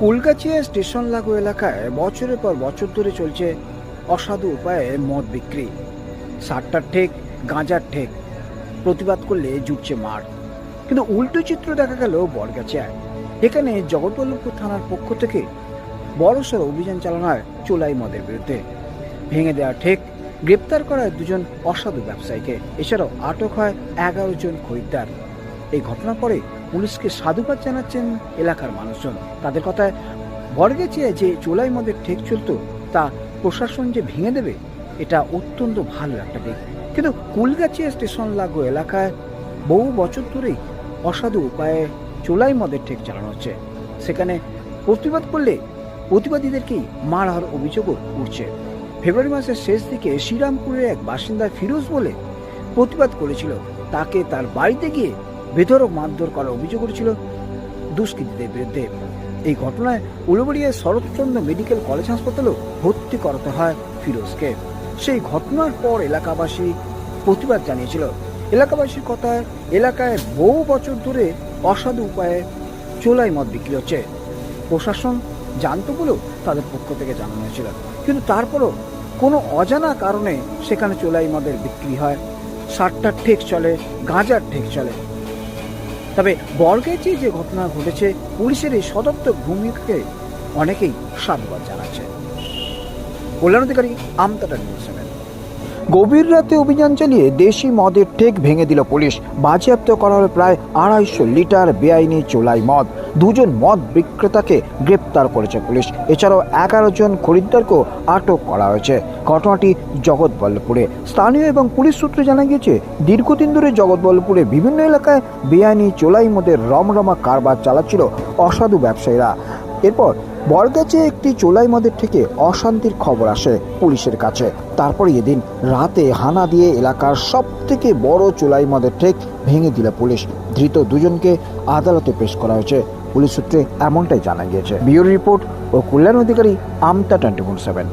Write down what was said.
Kulgachia station লাগু এলাকায় বছরের পর বছর ধরে চলছে অসাধু উপায়ে মদ বিক্রি। সারটার ঠেক গাঁজার ঠেক, প্রতিবাদ করলে জুটছে মার। কিন্তু উল্টো চিত্র দেখা গেল বরগাছিয়ায় এখানে জগৎবল্লভপুর থানার পক্ষ থেকে বড়সড় অভিযান চালানো হয় চোলাই মদের বিরুদ্ধে। ভেঙে দেওয়া ঠেক, গ্রেপ্তার করা হয় দুজন অসাধু ব্যবসায়ীকে। এছাড়াও আটক হয় এগারো জন খরিদ্দার। এই ঘটনার পরে পুলিশকে সাধুবাদ জানাচ্ছেন এলাকার মানুষজন। তাদের কথায় বর্গেচিয়া যে চোলাই মদের ঠেক চলতো, তা প্রশাসন যে ভেঙে দেবে, এটা অত্যন্ত ভালো একটা দিক। কিন্তু কুলগাছিয়া স্টেশন লাগো এলাকায় বহু বছর ধরেই অসাধু উপায়ে চোলাই মদের ঠেক চালানো হচ্ছে। সেখানে প্রতিবাদ করলে প্রতিবাদীদেরকেই মার হওয়ার অভিযোগও উঠছে। ফেব্রুয়ারি মাসের শেষ দিকে শ্রীরামপুরের এক বাসিন্দা ফিরোজ বলে প্রতিবাদ করেছিল। তাকে তার বাড়িতে গিয়ে বেধরক মারধর করার অভিযোগ উঠেছিল দুষ্কৃতীদের বিরুদ্ধে। এই ঘটনায় উলুবেড়িয়ার শরৎচন্দ্র মেডিকেল কলেজ হাসপাতালেও ভর্তি করাতে হয় ফিরোজকে। সেই ঘটনার পর এলাকাবাসী প্রতিবাদ জানিয়েছিল। এলাকাবাসীর কথায়, এলাকায় বহু বছর ধরে অসাধু উপায়ে চোলাই মদ বিক্রি হচ্ছে। প্রশাসন জানতো বলেও তাদের পক্ষ থেকে জানানো হয়েছিল। কিন্তু তারপরও কোনো অজানা কারণে সেখানে চোলাই মদের বিক্রি হয়। সারটার ঠেক চলে, গাঁজার ঠেক চলে। তবে বর্গেচে যে ঘটনা ঘটেছে, পুলিশের এই সদর্থক ভূমিকাকে অনেকেই সাধুবাদ জানাচ্ছে কল্যাণ অধিকারী আমতাটা নিউজ গভীর রাতে অভিযান চালিয়ে দেশি মদের ঠেক ভেঙে দিল পুলিশ। বাজেয়াপ্ত করা হলো প্রায় আড়াইশো লিটার বেআইনি চোলাই মদ। দুজন মদ বিক্রেতাকে গ্রেপ্তার করেছে পুলিশ। এছাড়াও এগারো জন খরিদ্দারকেও আটক করা হয়েছে। ঘটনাটি জগৎবল্লভপুরে। স্থানীয় এবং পুলিশ সূত্রে জানা গিয়েছে, দীর্ঘদিন ধরে জগৎবল্লভপুরে বিভিন্ন এলাকায় বেআইনি চোলাই মদের রমরমা কারবার চালাচ্ছিল অসাধু ব্যবসায়ীরা। এরপর বরগাছে একটি চোলাই মদের থেকে অশান্তির খবর আসে পুলিশের কাছে। তারপরে এদিন রাতে হানা দিয়ে এলাকার সব থেকে বড় চোলাই মদের ঠেক ভেঙে দিল পুলিশ। ধৃত দুজনকে আদালতে পেশ করা হয়েছে। পুলিশ সূত্রে এমনটাই জানা গিয়েছে। বিউরো রিপোর্ট ও Kalyan Adhikari Amta twenty four seven.